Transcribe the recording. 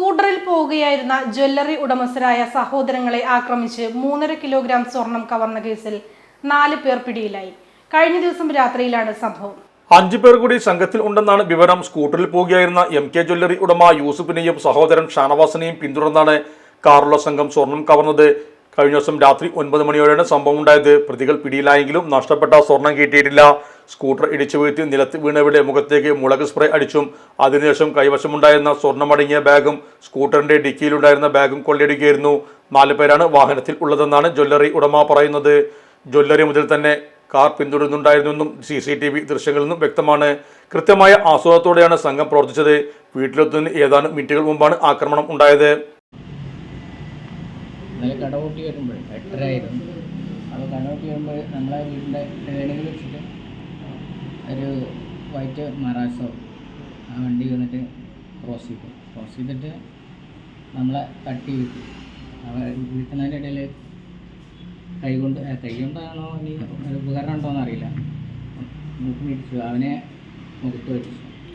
സ്കൂട്ടറിൽ പോവുകയായിരുന്ന ജ്വല്ലറി ഉടമസ്ഥരായ സഹോദരങ്ങളെ ആക്രമിച്ച് മൂന്നര കിലോഗ്രാം സ്വർണം കവർന്ന കേസിൽ നാല് പേർ പിടിയിലായി. കഴിഞ്ഞ ദിവസം രാത്രിയിലാണ് സംഭവം. അഞ്ചു പേർ കൂടി സംഘത്തിൽ ഉണ്ടെന്നാണ് വിവരം. സ്കൂട്ടറിൽ പോകുകയായിരുന്ന എം കെ ജ്വല്ലറി ഉടമ യൂസുഫിനെയും സഹോദരൻ ഷാനവാസിനെയും പിന്തുടർന്നാണ് കാറുള്ള സംഘം സ്വർണം കവർന്നത്. കഴിഞ്ഞ ദിവസം രാത്രി ഒൻപത് മണിയോടെയാണ് സംഭവം ഉണ്ടായത് പ്രതികൾ പിടിയിലായെങ്കിലും നഷ്ടപ്പെട്ട സ്വർണം കിട്ടിയിട്ടില്ല. സ്കൂട്ടർ ഇടിച്ചു വീഴ്ത്തി നിലത്ത് വീണവിടെ മുഖത്തേക്ക് മുളക് സ്പ്രേ അടിച്ചും അതിനുശേഷം കൈവശമുണ്ടായിരുന്ന സ്വർണമടങ്ങിയ ബാഗും സ്കൂട്ടറിന്റെ ഡിക്കിയിലുണ്ടായിരുന്ന ബാഗും കൊള്ളയടിക്കുകയായിരുന്നു. നാല് പേരാണ് വാഹനത്തിൽ ഉള്ളതെന്നാണ് ജ്വല്ലറി ഉടമ പറയുന്നത്. ജ്വല്ലറി മുതൽ തന്നെ കാർ പിന്തുടരുന്നുണ്ടായിരുന്നെന്നും സി സി ടി വി ദൃശ്യങ്ങളിൽ നിന്നും വ്യക്തമാണ്. കൃത്യമായ ആസ്വാദത്തോടെയാണ് സംഘം പ്രവർത്തിച്ചത്. വീട്ടിലെത്തുന്നതിന് ഏതാനും മിനിറ്റുകൾ മുമ്പാണ് ആക്രമണം ഉണ്ടായത്. ഇന്നലെ കടകൂട്ടി വരുമ്പോൾ എട്ടരായിരുന്നു അപ്പോൾ കടകൂട്ടി വരുമ്പോൾ നമ്മളെ വീടിന്റെ ഏണികൾ വെച്ചിട്ട് ഒരു വൈറ്റ് മറാസോ ആ വണ്ടി വന്നിട്ട് ക്രോസ് ചെയ്തു. ക്രോസ് ചെയ്തിട്ട് നമ്മളെ തട്ടി വീട്ടു വീട്ടുന്നതിന്റെ ഇടയിൽ കൈ കൊണ്ട് ഏ, കൈ കൊണ്ടാണോ ഇനി ഉപകരണം ഉണ്ടോയെന്ന് അറിയില്ല. മൂക്ക് പിടിച്ചു അവനെ മുഖത്ത് വെച്ചു.